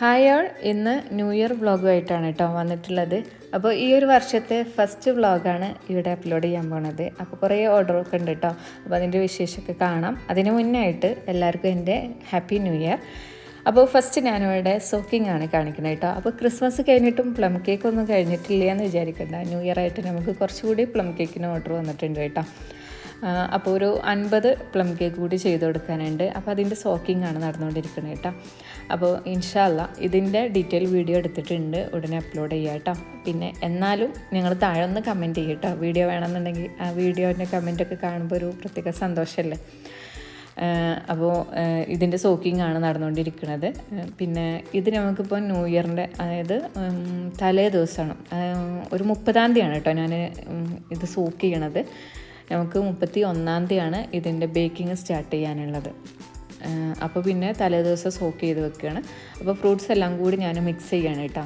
Hi all ഇന്ന് new year വ്ളോഗുമായിട്ടാണ് കേട്ടോ വന്നിട്ടുള്ളത്. അപ്പോൾ ഈ ഒരു വർഷത്തെ ഫസ്റ്റ് വ്ളോഗാണ് ഇവിടെ അപ്ലോഡ് ചെയ്യാൻ പോണത്. അപ്പോൾ കുറേ ഓർഡറൊക്കെ ഉണ്ട് കേട്ടോ. അപ്പോൾ അതിന്റെ വിശേഷമൊക്കെ കാണാം. അതിന് മുന്നായിട്ട് എല്ലാവർക്കും എന്റെ ഹാപ്പി ന്യൂ ഇയർ അപ്പോൾ ഫസ്റ്റ് ഞാനിവിടെ സോക്കിംഗ് ആണ് കാണിക്കുന്നത് കേട്ടോ. അപ്പോൾ ക്രിസ്മസ് കഴിഞ്ഞിട്ടും പ്ലം കേക്ക് ഒന്നും കഴിഞ്ഞിട്ടില്ല എന്ന് വിചാരിക്കേണ്ട. ന്യൂ ഇയർ ആയിട്ട് നമുക്ക് കുറച്ചുകൂടി പ്ലം കേക്കിന് ഓർഡർ വന്നിട്ടുണ്ട് കേട്ടോ. അപ്പോൾ ഒരു അൻപത് പ്ലം കേക്ക് കൂടി ചെയ്ത് കൊടുക്കാനുണ്ട്. അപ്പോൾ അതിന്റെ സോക്കിംഗ് ആണ് നടന്നുകൊണ്ടിരിക്കുന്നത് കേട്ടോ. അപ്പോൾ ഇൻഷാല്ല ഇതിന്റെ ഡീറ്റെയിൽ വീഡിയോ എടുത്തിട്ടുണ്ട്. ഉടനെ അപ്ലോഡ് ചെയ്യാം കേട്ടോ. പിന്നെ എന്നാലും നിങ്ങൾ താഴെ ഒന്ന് കമന്റ് ചെയ്യും കേട്ടോ. വീഡിയോ വേണമെന്നുണ്ടെങ്കിൽ ആ വീഡിയോന്റെ കമന്റൊക്കെ കാണുമ്പോൾ ഒരു പ്രത്യേക സന്തോഷമല്ലേ? അപ്പോൾ ഇതിന്റെ സോക്കിംഗ് ആണ് നടന്നുകൊണ്ടിരിക്കുന്നത്. പിന്നെ ഇത് നമുക്കിപ്പോൾ ന്യൂ ഇയറിന്റെ അതായത് തലേ ദിവസമാണ്. ഒരു മുപ്പതാം തീയതിയാണ് കേട്ടോ ഞാൻ ഇത് സോക്ക് ചെയ്യണത്. നമുക്ക് മുപ്പത്തി ഒന്നാം തീയതിയാണ് ഇതിന്റെ ബേക്കിംഗ് സ്റ്റാർട്ട് ചെയ്യാനുള്ളത്. അപ്പോൾ പിന്നെ തലേദിവസം സോക്ക് ചെയ്ത് വെക്കുകയാണ്. അപ്പോൾ ഫ്രൂട്ട്സ് എല്ലാം കൂടി ഞാൻ മിക്സ് ചെയ്യാണ് കേട്ടോ.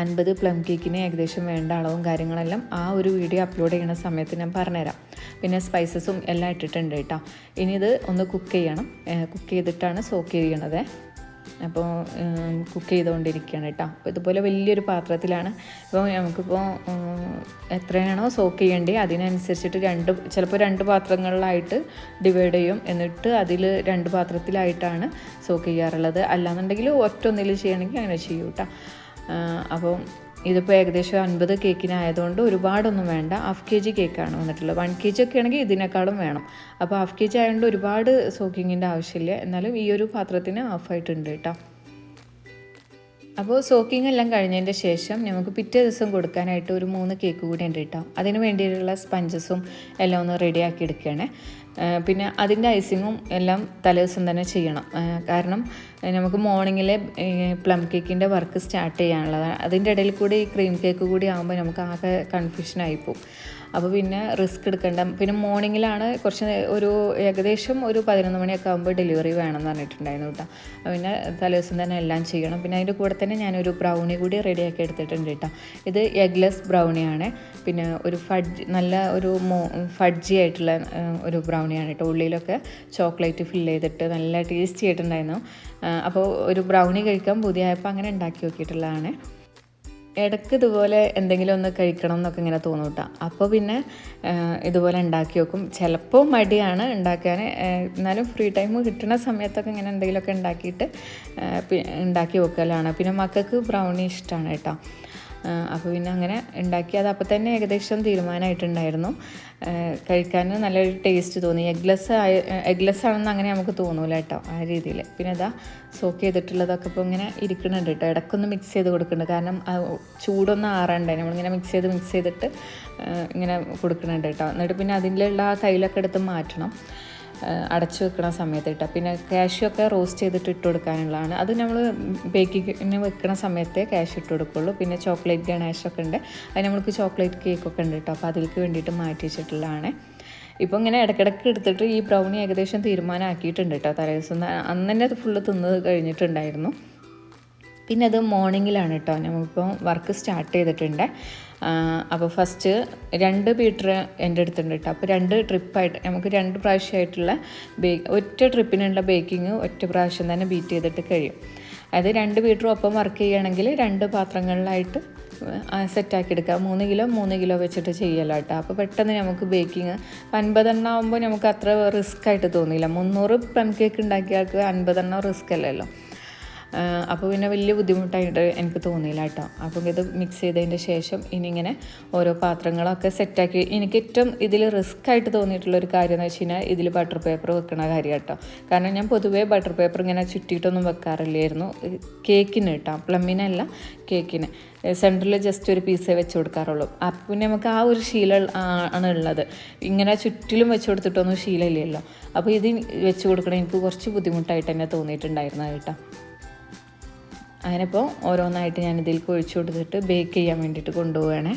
അൻപത് പ്ലം കേക്കിന് ഏകദേശം വേണ്ട അളവും കാര്യങ്ങളെല്ലാം ആ ഒരു വീഡിയോ അപ്ലോഡ് ചെയ്യുന്ന സമയത്ത് ഞാൻ പറഞ്ഞുതരാം. പിന്നെ സ്പൈസസും എല്ലാം ഇട്ടിട്ടുണ്ട് കേട്ടോ. ഇനി ഇത് ഒന്ന് കുക്ക് ചെയ്യണം. കുക്ക് ചെയ്തിട്ടാണ് സോക്ക് ചെയ്യണത്. അപ്പോൾ കുക്ക് ചെയ്തുകൊണ്ടിരിക്കുകയാണ് കേട്ടോ. അപ്പോൾ ഇതുപോലെ വലിയൊരു പാത്രത്തിലാണ്. അപ്പോൾ നമുക്കിപ്പോൾ എത്രയാണോ സോക്ക് ചെയ്യേണ്ടത് അതിനനുസരിച്ചിട്ട് രണ്ട് ചിലപ്പോൾ രണ്ട് പാത്രങ്ങളിലായിട്ട് ഡിവൈഡ് ചെയ്യും. എന്നിട്ട് അതിൽ രണ്ട് പാത്രത്തിലായിട്ടാണ് സോക്ക് ചെയ്യാറുള്ളത്. അല്ലാന്നുണ്ടെങ്കിൽ ഒറ്റ ഒന്നിൽ ചെയ്യണമെങ്കിൽ അങ്ങനെ ചെയ്യും കേട്ടോ. അപ്പോൾ ഇതിപ്പോൾ ഏകദേശം അൻപത് കേക്കിനായതുകൊണ്ട് ഒരുപാടൊന്നും വേണ്ട. ഹാഫ് കെ ജി കേക്കാണ് വന്നിട്ടുള്ളത്. വൺ കെ ജി ഒക്കെ ആണെങ്കിൽ ഇതിനേക്കാളും വേണം. അപ്പോൾ ഹാഫ് കെ ജി ആയതുകൊണ്ട് ഒരുപാട് സോക്കിങ്ങിന്റെ ആവശ്യമില്ല. എന്നാലും ഈ ഒരു പാത്രത്തിന് ഹാഫായിട്ടുണ്ട് കേട്ടോ. അപ്പോൾ സോക്കിംഗ് എല്ലാം കഴിഞ്ഞതിന്റെ ശേഷം നമുക്ക് പിറ്റേ ദിവസം കൊടുക്കാനായിട്ട് ഒരു മൂന്ന് കേക്ക് കൂടി ഉണ്ട് കേട്ടോ. അതിന് വേണ്ടിയിട്ടുള്ള സ്പഞ്ചസും എല്ലാം ഒന്ന് റെഡിയാക്കി എടുക്കുകയാണ്. പിന്നെ അതിന്റെ ഐസിങ്ങും എല്ലാം തലേദിവസം തന്നെ ചെയ്യണം. കാരണം നമുക്ക് മോർണിംഗിലെ പ്ലം കേക്കിന്റെ വർക്ക് സ്റ്റാർട്ട് ചെയ്യാനുള്ളതാണ്. അതിന്റെ ഇടയിൽ കൂടി ഈ ക്രീം കേക്ക് കൂടി ആകുമ്പോൾ നമുക്ക് ആകെ കൺഫ്യൂഷൻ പോകും അപ്പോൾ പിന്നെ റിസ്ക് എടുക്കേണ്ട. പിന്നെ മോർണിംഗിലാണ് കുറച്ച് ഒരു ഏകദേശം ഒരു പതിനൊന്ന് മണിയൊക്കെ ആകുമ്പോൾ ഡെലിവറി എന്ന് പറഞ്ഞിട്ടുണ്ടായിരുന്നു കേട്ടോ പിന്നെ തലേദിവസം തന്നെ എല്ലാം ചെയ്യണം. പിന്നെ അതിന്റെ കൂടെ തന്നെ ഞാനൊരു ബ്രൗണി കൂടി റെഡിയാക്കി എടുത്തിട്ടുണ്ട് കേട്ടോ ഇത് എഗ്ലെസ് ആണ്. പിന്നെ ഒരു ഫഡ്ജ് നല്ല ഒരു മോ ഫഡ്ജി ആയിട്ടുള്ള ഒരു ബ്രൗണിയാണ് കേട്ടോ ഉള്ളിലൊക്കെ ചോക്ലേറ്റ് ഫിൽ ചെയ്തിട്ട് നല്ല ടേസ്റ്റി ആയിട്ടുണ്ടായിരുന്നു അപ്പോൾ ഒരു ബ്രൗണി കഴിക്കാൻ പുതിയപ്പോൾ അങ്ങനെ ഉണ്ടാക്കി നോക്കിയിട്ടുള്ളതാണ്. ഇടയ്ക്ക് ഇതുപോലെ എന്തെങ്കിലും ഒന്ന് കഴിക്കണം എന്നൊക്കെ ഇങ്ങനെ തോന്നും കേട്ടോ അപ്പോൾ പിന്നെ ഇതുപോലെ ഉണ്ടാക്കി വെക്കും. ചിലപ്പോൾ മടിയാണ് ഉണ്ടാക്കാൻ എന്നാലും ഫ്രീ ടൈം കിട്ടുന്ന സമയത്തൊക്കെ ഇങ്ങനെ എന്തെങ്കിലുമൊക്കെ ഉണ്ടാക്കിയിട്ട് ഉണ്ടാക്കി വെക്കലാണ്. പിന്നെ മക്കൾക്ക് ബ്രൗണി ഇഷ്ടമാണ് കേട്ടോ. അപ്പോൾ പിന്നെ അങ്ങനെ ഉണ്ടാക്കി. അത് അപ്പോൾ തന്നെ ഏകദേശം തീരുമാനമായിട്ടുണ്ടായിരുന്നു കഴിക്കാൻ നല്ലൊരു ടേസ്റ്റ് തോന്നി. എഗ്ലെസ് എഗ്ലെസ് ആണെന്ന് അങ്ങനെ നമുക്ക് തോന്നൂല കേട്ടോ ആ രീതിയിൽ പിന്നെ ഇതാ സോക്ക് ചെയ്തിട്ടുള്ളതൊക്കെ ഇപ്പോൾ ഇങ്ങനെ ഇരിക്കുന്നുണ്ട് കേട്ടോ. ഇടയ്ക്കൊന്ന് മിക്സ് ചെയ്ത് കൊടുക്കുന്നുണ്ട് കാരണം ചൂടൊന്നും ആറണ്ടേ. നമ്മളിങ്ങനെ മിക്സ് ചെയ്ത് മിക്സ് ചെയ്തിട്ട് ഇങ്ങനെ കൊടുക്കുന്നുണ്ട് കേട്ടോ. എന്നിട്ട് പിന്നെ ഉള്ള ആ തൈലൊക്കെ എടുത്ത് മാറ്റണം. അടച്ചു വെക്കണ സമയത്ത് ഇട്ടാൽ പിന്നെ കാഷ്യൂ ഒക്കെ റോസ്റ്റ് ചെയ്തിട്ട് ഇട്ട് കൊടുക്കാനുള്ളതാണ്. അത് നമ്മൾ ബേക്കിങ്ങിന് വെക്കണ സമയത്തേ കാഷ്യൂ ഇട്ട് കൊടുക്കുള്ളൂ. പിന്നെ ചോക്ലേറ്റ് ഗണേഷൊക്കെ ഉണ്ട്. അത് നമ്മൾക്ക് ചോക്ലേറ്റ് കേക്കൊക്കെ ഉണ്ട് കേട്ടോ. അപ്പോൾ അതിലേക്ക് വേണ്ടിയിട്ട് മാറ്റി വെച്ചിട്ടുള്ളതാണ്. ഇപ്പോൾ ഇങ്ങനെ ഇടയ്ക്കിടയ്ക്ക് എടുത്തിട്ട് ഈ ബ്രൗണി ഏകദേശം തീരുമാനമാക്കിയിട്ടുണ്ട് കേട്ടോ. തലേദിവസം അന്ന് തന്നെ അത് ഫുള്ള് തിന്ന് കഴിഞ്ഞിട്ടുണ്ടായിരുന്നു. പിന്നെ അത് മോർണിംഗിലാണ് കേട്ടോ. നമ്മളിപ്പോൾ വർക്ക് സ്റ്റാർട്ട് ചെയ്തിട്ടുണ്ട്. അപ്പോൾ ഫസ്റ്റ് രണ്ട് ബീറ്റർ എന്റെ അടുത്തുണ്ട് കേട്ടോ അപ്പോൾ രണ്ട് ട്രിപ്പായിട്ട് നമുക്ക് രണ്ട് പ്രാവശ്യമായിട്ടുള്ള ബേ ഒറ്റ ട്രിപ്പിനുള്ള ബേക്കിംഗ് ഒറ്റ പ്രാവശ്യം തന്നെ ബീറ്റ് ചെയ്തിട്ട് കഴിയും. അതായത് രണ്ട് ബീറ്ററും ഒപ്പം വർക്ക് ചെയ്യുകയാണെങ്കിൽ രണ്ട് പാത്രങ്ങളിലായിട്ട് സെറ്റാക്കി എടുക്കുക. മൂന്ന് കിലോ മൂന്ന് കിലോ വെച്ചിട്ട് ചെയ്യല കേട്ടോ അപ്പോൾ പെട്ടെന്ന് നമുക്ക് ബേക്കിങ് അൻപതെണ്ണം ആകുമ്പോൾ നമുക്ക് അത്ര റിസ്ക് ആയിട്ട് തോന്നിയില്ല മുന്നൂറ് പ്ലം കേക്ക് ഉണ്ടാക്കിയാൾക്ക് അൻപതെണ്ണം റിസ്ക് അല്ലല്ലോ. അപ്പോൾ പിന്നെ വലിയ ബുദ്ധിമുട്ടായിട്ട് എനിക്ക് തോന്നിയില്ല കേട്ടോ. അപ്പം ഇത് മിക്സ് ചെയ്തതിന്റെ ശേഷം ഇനി ഇങ്ങനെ ഓരോ പാത്രങ്ങളൊക്കെ സെറ്റാക്കി എനിക്ക് ഏറ്റവും ഇതിൽ റിസ്ക് ആയിട്ട് തോന്നിയിട്ടുള്ള ഒരു കാര്യം എന്ന് വെച്ച് കഴിഞ്ഞാൽ ഇതിൽ ബട്ടർ പേപ്പർ വെക്കണ കാര്യം കേട്ടോ. കാരണം ഞാൻ പൊതുവേ ബട്ടർ പേപ്പർ ഇങ്ങനെ ചുറ്റിയിട്ടൊന്നും വെക്കാറില്ലായിരുന്നു. കേക്കിന് കേട്ടോ പ്ലമ്മിനല്ല കേക്കിന് സെന്ററിൽ ജസ്റ്റ് ഒരു പീസേ വെച്ച് കൊടുക്കാറുള്ളൂ. അപ്പം പിന്നെ നമുക്ക് ആ ഒരു ശീലം ആണ് ഉള്ളത്. ഇങ്ങനെ ചുറ്റിലും വെച്ച് കൊടുത്തിട്ടൊന്നും ശീലമില്ലല്ലോ അപ്പോൾ ഇത് വെച്ച് കൊടുക്കണം എനിക്ക് കുറച്ച് ബുദ്ധിമുട്ടായിട്ട് തന്നെ തോന്നിയിട്ടുണ്ടായിരുന്നു കേട്ടോ. അങ്ങനെ ഇപ്പോൾ ഓരോന്നായിട്ട് ഞാൻ ഇതിലേക്ക് ഒഴിച്ചു കൊടുത്തിട്ട് ബേക്ക് ചെയ്യാൻ വേണ്ടിയിട്ട് കൊണ്ടുപോവുകയാണേ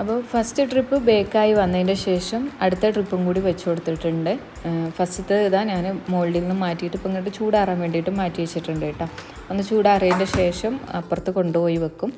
അപ്പോൾ ഫസ്റ്റ് ട്രിപ്പ് ബേക്കായി വന്നതിന്റെ ശേഷം അടുത്ത ട്രിപ്പും കൂടി വെച്ച് കൊടുത്തിട്ടുണ്ട്. ഫസ്റ്റത്തെ ഇതാ ഞാൻ മോൾഡിൽ നിന്ന് മാറ്റിയിട്ട് ഇപ്പം ഇങ്ങോട്ട് ചൂടാറാൻ വേണ്ടിയിട്ട് മാറ്റി വെച്ചിട്ടുണ്ട് കേട്ടോ. ഒന്ന് ചൂടാറിയതിന്റെ ശേഷം അപ്പുറത്ത് കൊണ്ടുപോയി വെക്കും.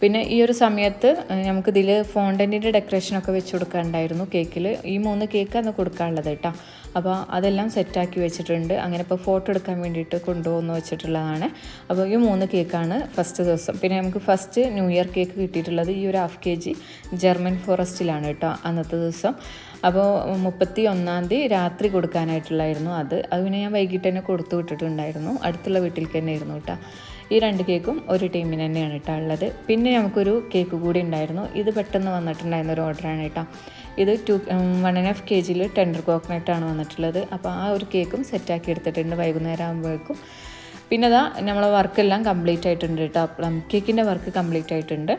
പിന്നെ ഈ ഒരു സമയത്ത് നമുക്കിതിൽ ഫോണ്ടന്റിന്റെ ഡെക്കറേഷനൊക്കെ വെച്ച് കൊടുക്കാനുണ്ടായിരുന്നു കേക്കിൽ. ഈ മൂന്ന് കേക്ക് അന്ന് കൊടുക്കാനുള്ളത് കേട്ടോ. അപ്പോൾ അതെല്ലാം സെറ്റാക്കി വെച്ചിട്ടുണ്ട്. അങ്ങനെ ഇപ്പോൾ ഫോട്ടോ എടുക്കാൻ വേണ്ടിയിട്ട് കൊണ്ടുപോകുന്ന വെച്ചിട്ടുള്ളതാണ്. അപ്പോൾ ഈ മൂന്ന് കേക്കാണ് ഫസ്റ്റ് ദിവസം. പിന്നെ നമുക്ക് ഫസ്റ്റ് ന്യൂ ഇയർ കേക്ക് കിട്ടിയിട്ടുള്ളത് ഈ ഒരു ഹാഫ് കെ ജി ജർമ്മൻ ഫോറസ്റ്റിലാണ് കേട്ടോ അന്നത്തെ ദിവസം. അപ്പോൾ മുപ്പത്തി ഒന്നാം തീയതി രാത്രി കൊടുക്കാനായിട്ടുള്ളായിരുന്നു അത്. അത് പിന്നെ ഞാൻ വൈകിട്ട് തന്നെ കൊടുത്തു വിട്ടിട്ടുണ്ടായിരുന്നു. അടുത്തുള്ള വീട്ടിലേക്ക് തന്നെ ആയിരുന്നു കേട്ടോ. ഈ രണ്ട് കേക്കും ഒരു ടീമിന് തന്നെയാണ് കേട്ടോ ഉള്ളത്. പിന്നെ നമുക്കൊരു കേക്ക് കൂടി ഉണ്ടായിരുന്നു. ഇത് പെട്ടെന്ന് വന്നിട്ടുണ്ടായിരുന്ന ഒരു ഓർഡറാണ് കേട്ടോ. ഇത് two one and half K ജിയിൽ ടെൻഡർ കോക്കനട്ടാണ് വന്നിട്ടുള്ളത്. അപ്പോൾ ആ ഒരു കേക്കും സെറ്റാക്കി എടുത്തിട്ടുണ്ട് വൈകുന്നേരം ആകുമ്പോഴേക്കും പിന്നെ അതാ നമ്മളെ വർക്കെല്ലാം കംപ്ലീറ്റ് ആയിട്ടുണ്ട് കേട്ടോ. പ്ലം കേക്കിന്റെ വർക്ക് കംപ്ലീറ്റ് ആയിട്ടുണ്ട്.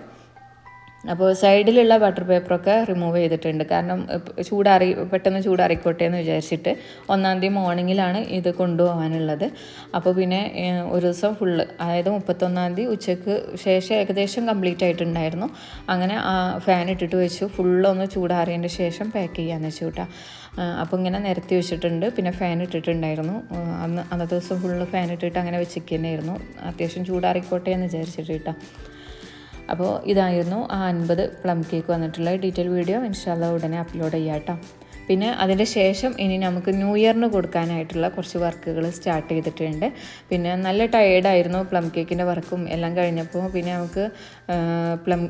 അപ്പോൾ സൈഡിലുള്ള ബട്ടർ പേപ്പറൊക്കെ റിമൂവ് ചെയ്തിട്ടുണ്ട്. കാരണം ചൂടാറി പെട്ടെന്ന് ചൂടാറിക്കോട്ടെ എന്ന് വിചാരിച്ചിട്ട് ഒന്നാം തീയതി മോർണിംഗിലാണ് ഇത് കൊണ്ടുപോകാനുള്ളത്. അപ്പോൾ പിന്നെ ഒരു ദിവസം ഫുള്ള് അതായത് മുപ്പത്തൊന്നാം തീയതി ഉച്ചയ്ക്ക് ശേഷം ഏകദേശം കംപ്ലീറ്റ് ആയിട്ടുണ്ടായിരുന്നു. അങ്ങനെ ഫാൻ ഇട്ടിട്ട് വെച്ചു. ഫുള്ളൊന്ന് ചൂടാറിയതിന്റെ ശേഷം പാക്ക് ചെയ്യാമെന്ന് വെച്ചു കേട്ടോ അപ്പോൾ ഇങ്ങനെ നിരത്തി വെച്ചിട്ടുണ്ട്. പിന്നെ ഫാൻ ഇട്ടിട്ടുണ്ടായിരുന്നു. അന്ന് അന്നത്തെ ദിവസം ഫുള്ള് ഫാൻ ഇട്ടിട്ട് അങ്ങനെ വെച്ചിരിക്കുന്നതായിരുന്നു അത്യാവശ്യം ചൂടാറിക്കോട്ടെ എന്ന് വിചാരിച്ചിട്ട് കേട്ടോ അപ്പോൾ ഇതായിരുന്നു ആ അൻപത് പ്ലം കേക്ക് വന്നിട്ടുള്ള ഡീറ്റെയിൽ വീഡിയോ ഇൻഷാല്ല ഉടനെ അപ്ലോഡ് ചെയ്യാം കേട്ടോ പിന്നെ അതിന്റെ ശേഷം ഇനി നമുക്ക് ന്യൂ ഇയറിന് കൊടുക്കാനായിട്ടുള്ള കുറച്ച് വർക്കുകൾ സ്റ്റാർട്ട് ചെയ്തിട്ടുണ്ട്. പിന്നെ നല്ല ടയേർഡായിരുന്നു പ്ലം കേക്കിന്റെ വർക്കും എല്ലാം കഴിഞ്ഞപ്പോൾ പിന്നെ നമുക്ക് പ്ലം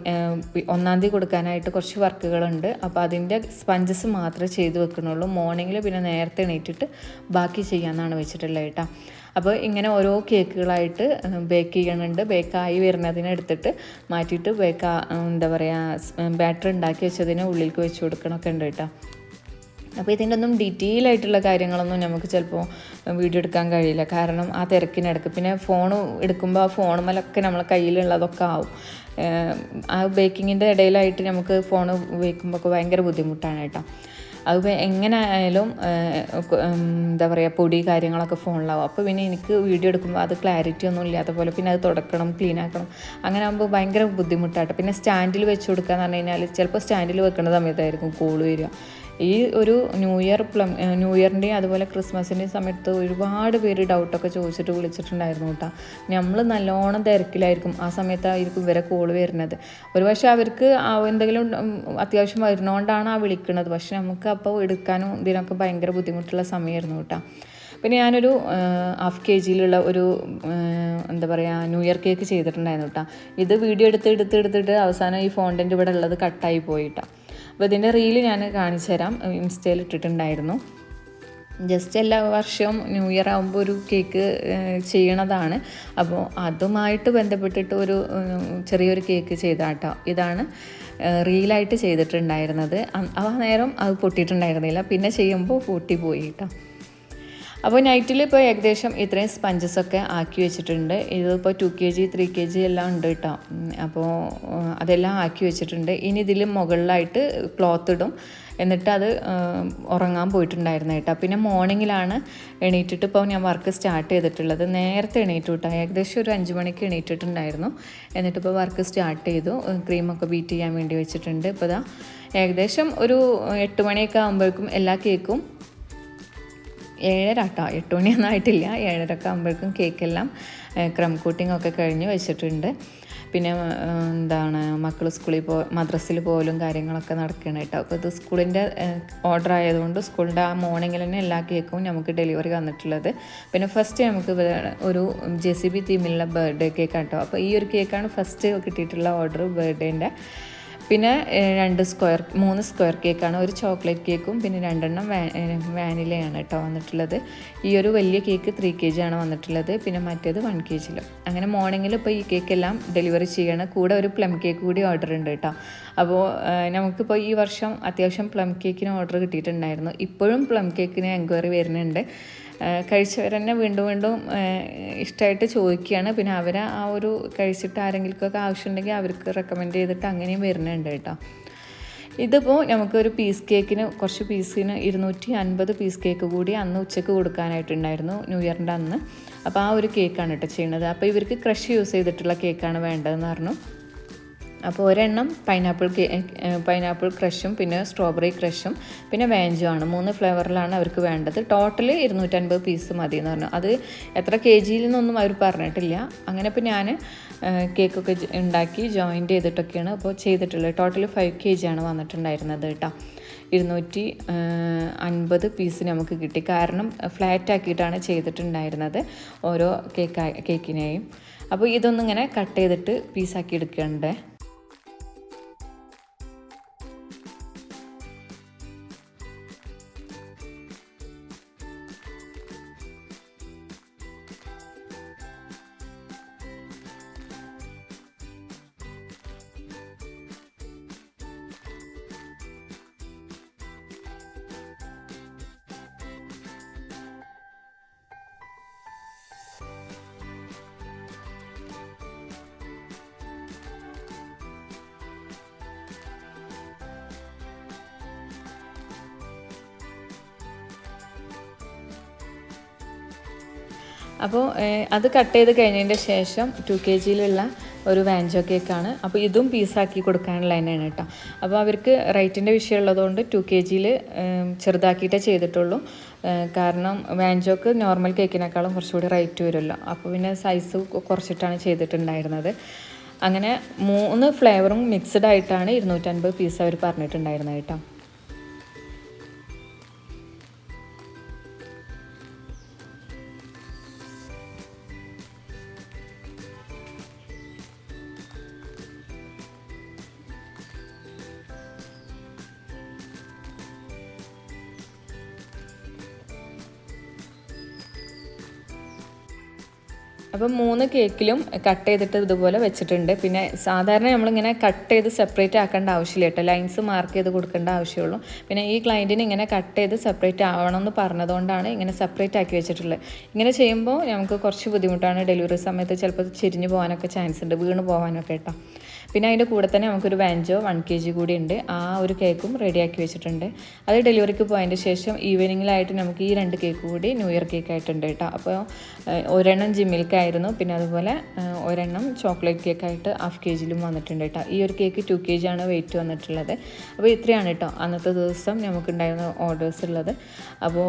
ഒന്നാം തീയതി കൊടുക്കാനായിട്ട് കുറച്ച് വർക്കുകളുണ്ട്. അപ്പോൾ അതിന്റെ സ്പഞ്ചസ് മാത്രമേ ചെയ്തു വെക്കണുള്ളൂ മോർണിംഗിൽ പിന്നെ നേരത്തെ എണീറ്റിട്ട് ബാക്കി ചെയ്യാമെന്നാണ് വെച്ചിട്ടുള്ളത് കേട്ടോ. അപ്പോൾ ഇങ്ങനെ ഓരോ കേക്കുകളായിട്ട് ബേക്ക് ചെയ്യണുണ്ട്. ബേക്കായി വരുന്നതിനെടുത്തിട്ട് മാറ്റിയിട്ട് ബേക്ക് എന്താ പറയുക ബാറ്റർ ഉണ്ടാക്കി വെച്ചതിന് ഉള്ളിലേക്ക് വെച്ച് കൊടുക്കണമൊക്കെ ഉണ്ട് കേട്ടോ. അപ്പോൾ ഇതിന്റെ ഒന്നും ഡീറ്റെയിൽ ആയിട്ടുള്ള കാര്യങ്ങളൊന്നും നമുക്ക് ചിലപ്പോൾ വീഡിയോ എടുക്കാൻ കഴിയില്ല. കാരണം ആ തിരക്കിനിടക്ക്. പിന്നെ ഫോൺ എടുക്കുമ്പോൾ ആ ഫോണുമലൊക്കെ നമ്മളെ കയ്യിലുള്ളതൊക്കെ ആവും. ആ ബേക്കിങ്ങിന്റെ ഇടയിലായിട്ട് നമുക്ക് ഫോൺ ഉപയോഗിക്കുമ്പോൾ ഒക്കെ ഭയങ്കര ബുദ്ധിമുട്ടാണ് കേട്ടോ. അത് എങ്ങനെ ആയാലും എന്താ പറയുക പൊടി കാര്യങ്ങളൊക്കെ ഫോണിലാവും അപ്പോൾ പിന്നെ എനിക്ക് വീഡിയോ എടുക്കുമ്പോൾ അത് ക്ലാരിറ്റി ഒന്നും ഇല്ലാത്ത പോലെ പിന്നെ അത് തുടക്കണം ക്ലീൻ ആക്കണം. അങ്ങനെ ആകുമ്പോൾ ഭയങ്കര ബുദ്ധിമുട്ടായിട്ട് പിന്നെ സ്റ്റാൻഡിൽ വെച്ച് കൊടുക്കുക എന്ന് പറഞ്ഞു കഴിഞ്ഞാൽ ചിലപ്പോൾ സ്റ്റാൻഡിൽ വെക്കുന്ന സമയത്തായിരിക്കും കോൾ വരിക. ഈ ഒരു ന്യൂ ഇയർ പ്ലം ന്യൂ ഇയറിന്റെയും അതുപോലെ ക്രിസ്മസിന്റെയും സമയത്ത് ഒരുപാട് പേര് ഡൗട്ടൊക്കെ ചോദിച്ചിട്ട് വിളിച്ചിട്ടുണ്ടായിരുന്നു കേട്ടോ നമ്മൾ നല്ലോണം തിരക്കിലായിരിക്കും. ആ സമയത്തായിരിക്കും ഇവരെ കോൾ വരുന്നത്. ഒരു പക്ഷേ അവർക്ക് എന്തെങ്കിലും അത്യാവശ്യം വരുന്നതുകൊണ്ടാണ് ആ വിളിക്കുന്നത്. പക്ഷെ നമുക്ക് അപ്പോൾ എടുക്കാനും ഇതിനൊക്കെ ഭയങ്കര ബുദ്ധിമുട്ടുള്ള സമയമായിരുന്നു കേട്ടോ പിന്നെ ഞാനൊരു ഹാഫ് കെ ജിയിലുള്ള ഒരു എന്താ പറയുക ന്യൂ ഇയർ കേക്ക് ചെയ്തിട്ടുണ്ടായിരുന്നു കേട്ടോ ഇത് വീഡിയോ എടുത്ത് എടുത്ത് എടുത്തിട്ട് അവസാനം ഈ ഫോണ്ടിന്റെ ഇവിടെ ഉള്ളത് കട്ടായി പോയിട്ടാണ് അപ്പോൾ ഇതിന്റെ റീൽ ഞാൻ കാണിച്ചു തരാം. ഇൻസ്റ്റയിൽ ഇട്ടിട്ടുണ്ടായിരുന്നു. ജസ്റ്റ് എല്ലാ വർഷവും ന്യൂ ഇയർ ആകുമ്പോൾ ഒരു കേക്ക് ചെയ്യണതാണ്. അപ്പോൾ അതുമായിട്ട് ബന്ധപ്പെട്ടിട്ട് ഒരു ചെറിയൊരു കേക്ക് ചെയ്താട്ടോ. ഇതാണ് റീലായിട്ട് ചെയ്തിട്ടുണ്ടായിരുന്നത്. ആ നേരം അത് പൊട്ടിയിട്ടുണ്ടായിരുന്നില്ല. പിന്നെ ചെയ്യുമ്പോൾ പൊട്ടിപ്പോയി കേട്ടോ. അപ്പോൾ നൈറ്റിൽ ഇപ്പോൾ ഏകദേശം ഇത്രയും സ്പഞ്ചസ് ഒക്കെ ആക്കി വെച്ചിട്ടുണ്ട്. ഇതിപ്പോൾ two K G three K G എല്ലാം ഉണ്ട് കേട്ടോ. അപ്പോൾ അതെല്ലാം ആക്കി വെച്ചിട്ടുണ്ട്. ഇനി ഇതിൽ മുകളിലായിട്ട് ക്ലോത്ത് ഇടും. എന്നിട്ട് അത് ഉറങ്ങാൻ പോയിട്ടുണ്ടായിരുന്നു കേട്ടോ. പിന്നെ മോർണിംഗിലാണ് എണീറ്റിട്ട് ഇപ്പോൾ ഞാൻ വർക്ക് സ്റ്റാർട്ട് ചെയ്തിട്ടുള്ളത്. നേരത്തെ എണീറ്റ് കേട്ടോ. ഏകദേശം ഒരു അഞ്ച് മണിക്ക് എണീറ്റിട്ടുണ്ടായിരുന്നു. എന്നിട്ടിപ്പോൾ വർക്ക് സ്റ്റാർട്ട് ചെയ്തു. ക്രീമൊക്കെ ബീറ്റ് ചെയ്യാൻ വേണ്ടി വെച്ചിട്ടുണ്ട്. ഇപ്പോൾ ഏകദേശം ഒരു എട്ട് മണിയൊക്കെ ആകുമ്പോഴേക്കും എല്ലാ കേക്കും ഏഴര കേട്ടോ എട്ട് മണിയൊന്നും ആയിട്ടില്ല. ഏഴരക്കെ ആകുമ്പോഴേക്കും കേക്കെല്ലാം ക്രം കൂട്ടിംഗ് ഒക്കെ കഴിഞ്ഞ് വെച്ചിട്ടുണ്ട്. പിന്നെ എന്താണ് മക്കൾ സ്കൂളിൽ പോ മദ്രസ്സിൽ പോലും കാര്യങ്ങളൊക്കെ നടക്കണം കേട്ടോ. അപ്പോൾ ഇത് സ്കൂളിന്റെ ഓർഡർ ആയതുകൊണ്ട് സ്കൂളിന്റെ ആ മോർണിംഗിൽ തന്നെ എല്ലാ കേക്കും നമുക്ക് ഡെലിവറി വന്നിട്ടുള്ളത്. പിന്നെ ഫസ്റ്റ് നമുക്ക് ഒരു ജെ സി ബി തീമിലുള്ള ബർത്ത്ഡേ കേക്ക് കേട്ടോ. അപ്പോൾ ഈ ഒരു കേക്കാണ് ഫസ്റ്റ് കിട്ടിയിട്ടുള്ള ഓർഡർ ബർത്ത്ഡേന്റെ പിന്നെ രണ്ട് സ്ക്വയർ മൂന്ന് സ്ക്വയർ കേക്കാണ്. ഒരു ചോക്ലേറ്റ് കേക്കും പിന്നെ രണ്ടെണ്ണം വാനിലയാണ് കേട്ടോ വന്നിട്ടുള്ളത്. ഈ ഒരു വലിയ കേക്ക് ത്രീ കെ ജി ആണ് വന്നിട്ടുള്ളത്. പിന്നെ മറ്റേത് വൺ കെ ജിയിലും. അങ്ങനെ മോർണിംഗിൽ ഇപ്പോൾ ഈ കേക്ക് എല്ലാം ഡെലിവറി ചെയ്യണം. കൂടെ ഒരു പ്ലം കേക്ക് കൂടി ഓർഡർ ഉണ്ട് കേട്ടോ. അപ്പോൾ നമുക്കിപ്പോൾ ഈ വർഷം അത്യാവശ്യം പ്ലം കേക്കിന് ഓർഡർ കിട്ടിയിട്ടുണ്ടായിരുന്നു. ഇപ്പോഴും പ്ലം കേക്കിന് എൻക്വയറി വരുന്നുണ്ട്. കഴിച്ചവർ തന്നെ വീണ്ടും വീണ്ടും ഇഷ്ടമായിട്ട് ചോദിക്കുകയാണ്. പിന്നെ അവർ ആ ഒരു കഴിച്ചിട്ട് ആരെങ്കിലുമൊക്കെ ആവശ്യമുണ്ടെങ്കിൽ അവർക്ക് റെക്കമെൻഡ് ചെയ്തിട്ട് അങ്ങനെയും വരുന്നുണ്ട് കേട്ടോ. ഇതിപ്പോൾ നമുക്കൊരു പീസ് കേക്കിന് കുറച്ച് പീസിന് ഇരുന്നൂറ്റി അൻപത് പീസ് കേക്ക് കൂടി അന്ന് ഉച്ചയ്ക്ക് കൊടുക്കാനായിട്ടുണ്ടായിരുന്നു ന്യൂ ഇയറിന്റെ അന്ന്. അപ്പോൾ ആ ഒരു കേക്കാണ് കേട്ടോ ചെയ്യുന്നത്. അപ്പോൾ ഇവർക്ക് ക്രഷ് യൂസ് ചെയ്തിട്ടുള്ള കേക്കാണ് വേണ്ടതെന്ന് പറഞ്ഞു. അപ്പോൾ ഒരെണ്ണം പൈനാപ്പിൾ പൈനാപ്പിൾ ക്രഷും പിന്നെ സ്ട്രോബെറി ക്രഷും പിന്നെ വാഞ്ചും ആണ്. മൂന്ന് ഫ്ലേവറിലാണ് അവർക്ക് വേണ്ടത്. ടോട്ടൽ ഇരുന്നൂറ്റൻപത് പീസ് മതി എന്ന് പറഞ്ഞു. അത് എത്ര കെ ജിയിൽ നിന്നൊന്നും അവർ പറഞ്ഞിട്ടില്ല. അങ്ങനെ ഇപ്പോൾ ഞാൻ കേക്കൊക്കെ ഉണ്ടാക്കി ജോയിന്റ് ചെയ്തിട്ടൊക്കെയാണ് അപ്പോൾ ചെയ്തിട്ടുള്ളത്. ടോട്ടൽ ഫൈവ് കെ ജി ആണ് വന്നിട്ടുണ്ടായിരുന്നത് കേട്ടോ. ഇരുന്നൂറ്റി അൻപത് പീസ് നമുക്ക് കിട്ടി. കാരണം ഫ്ലാറ്റ് ആക്കിയിട്ടാണ് ചെയ്തിട്ടുണ്ടായിരുന്നത് ഓരോ കേക്ക് കേക്കിനെയും അപ്പോൾ ഇതൊന്നിങ്ങനെ കട്ട് ചെയ്തിട്ട് പീസാക്കി എടുക്കണ്ടേ? അപ്പോൾ അത് കട്ട് ചെയ്ത് കഴിഞ്ഞതിന്റെ ശേഷം ടു കെ ജിയിലുള്ള ഒരു വാഞ്ചോ കേക്കാണ് അപ്പോൾ ഇതും പീസാക്കി കൊടുക്കാനുള്ള തന്നെയാണ് കേട്ടോ അപ്പോൾ അവർക്ക് റേറ്റിന്റെ വിഷയമുള്ളതുകൊണ്ട് ടു കെ ജിയിൽ ചെറുതാക്കിയിട്ടേ ചെയ്തിട്ടുള്ളൂ. കാരണം വാഞ്ചോക്ക് നോർമൽ കേക്കിനേക്കാളും കുറച്ചുകൂടി റൈറ്റ് വരുമല്ലോ. അപ്പോൾ പിന്നെ സൈസ് കുറച്ചിട്ടാണ് ചെയ്തിട്ടുണ്ടായിരുന്നത്. അങ്ങനെ മൂന്ന് ഫ്ലേവറും മിക്സ്ഡ് ആയിട്ടാണ് ഇരുന്നൂറ്റൻപത് പീസ് അവർ പറഞ്ഞിട്ടുണ്ടായിരുന്നത് കേട്ടോ അപ്പം മൂന്ന് കേക്കിലും കട്ട് ചെയ്തിട്ട് ഇതുപോലെ വെച്ചിട്ടുണ്ട്. പിന്നെ സാധാരണ നമ്മളിങ്ങനെ കട്ട് ചെയ്ത് സെപ്പറേറ്റ് ആക്കേണ്ട ആവശ്യമില്ല കേട്ടോ. ലൈൻസ് മാർക്ക് ചെയ്ത് കൊടുക്കേണ്ട ആവശ്യമുള്ളൂ. പിന്നെ ഈ ക്ലയന്റിന് ഇങ്ങനെ കട്ട് ചെയ്ത് സെപ്പറേറ്റ് ആവണം എന്ന് പറഞ്ഞതുകൊണ്ടാണ് ഇങ്ങനെ സെപ്പറേറ്റ് ആക്കി വെച്ചിട്ടുള്ളത്. ഇങ്ങനെ ചെയ്യുമ്പോൾ നമുക്ക് കുറച്ച് ബുദ്ധിമുട്ടാണ്. ഡെലിവറി സമയത്ത് ചിലപ്പോൾ ചിരിഞ്ഞ് പോകാനൊക്കെ ചാൻസ് ഉണ്ട്. വീണ് പോകാനൊക്കെ കേട്ടോ. പിന്നെ അതിന്റെ കൂടെ തന്നെ നമുക്കൊരു വാഞ്ചോ വൺ കെ ജി കൂടി ഉണ്ട്. ആ ഒരു കേക്കും റെഡിയാക്കി വെച്ചിട്ടുണ്ട്. അത് ഡെലിവറിക്ക് പോയതിന്റെ ശേഷം ഈവനിങ്ങിലായിട്ട് നമുക്ക് ഈ രണ്ട് കേക്ക് കൂടി ന്യൂ ഇയർ കേക്ക് ആയിട്ടുണ്ട് കേട്ടോ. അപ്പോൾ ഒരെണ്ണം ജിമ്മിൽക്കായിരുന്നു പിന്നെ അതുപോലെ ഒരെണ്ണം ചോക്ലേറ്റ് കേക്കായിട്ട് ഹാഫ് കെ ജിയിലും വന്നിട്ടുണ്ട് കേട്ടോ. ഈ ഒരു കേക്ക് ടു കെ ജി ആണ് വെയിറ്റ് വന്നിട്ടുള്ളത്. അപ്പോൾ ഇത്രയാണ് കേട്ടോ. അന്നത്തെ ദിവസം നമുക്കുണ്ടായിരുന്ന ഓർഡേഴ്സ് ഉള്ളത്. അപ്പോൾ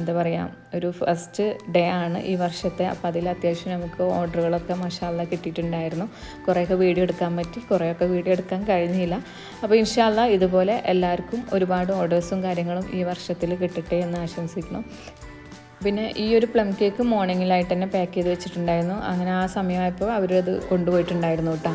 എന്താ പറയുക ഒരു ഫസ്റ്റ് ഡേ ആണ് ഈ വർഷത്തെ. അപ്പോൾ അതിൽ അത്യാവശ്യം നമുക്ക് ഓർഡറുകളൊക്കെ മഷാല കിട്ടിയിട്ടുണ്ടായിരുന്നു. കുറേയൊക്കെ വീഡിയോ എടുക്കാൻ പറ്റി. കുറേയൊക്കെ വീഡിയോ എടുക്കാൻ കഴിഞ്ഞില്ല. അപ്പോൾ ഇൻഷാല്ല ഇതുപോലെ എല്ലാവർക്കും ഒരുപാട് ഓർഡേഴ്സും കാര്യങ്ങളും ഈ വർഷത്തിൽ കിട്ടട്ടെ എന്ന് ആശംസിക്കുന്നു. പിന്നെ ഈ ഒരു പ്ലം കേക്ക് മോർണിംഗിലായിട്ട് തന്നെ പാക്ക് ചെയ്ത് വെച്ചിട്ടുണ്ടായിരുന്നു. അങ്ങനെ ആ സമയമായപ്പോൾ അവരത് കൊണ്ടുപോയിട്ടുണ്ടായിരുന്നു കേട്ടോ.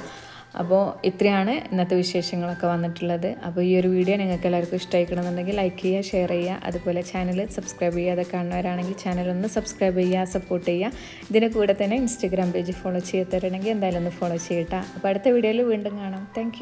അപ്പോൾ ഇത്രയാണ് ഇന്നത്തെ വിശേഷങ്ങളൊക്കെ വന്നിട്ടുള്ളത്. അപ്പോൾ ഈ ഒരു വീഡിയോ നിങ്ങൾക്ക് എല്ലാവർക്കും ഇഷ്ടമായിക്കണമെന്നുണ്ടെങ്കിൽ ലൈക്ക് ചെയ്യുക ഷെയർ ചെയ്യുക. അതുപോലെ ചാനൽ സബ്സ്ക്രൈബ് ചെയ്യാതെ കാണുന്നവരാണെങ്കിൽ ചാനൽ ഒന്ന് സബ്സ്ക്രൈബ് ചെയ്യുക സപ്പോർട്ട് ചെയ്യുക. ഇതിന് കൂടെ തന്നെ ഇൻസ്റ്റഗ്രാം പേജ് ഫോളോ ചെയ്ത് എന്തായാലും ഒന്ന് ഫോളോ ചെയ്യട്ടോ. അപ്പോൾ അടുത്ത വീഡിയോയിൽ വീണ്ടും കാണാം. താങ്ക്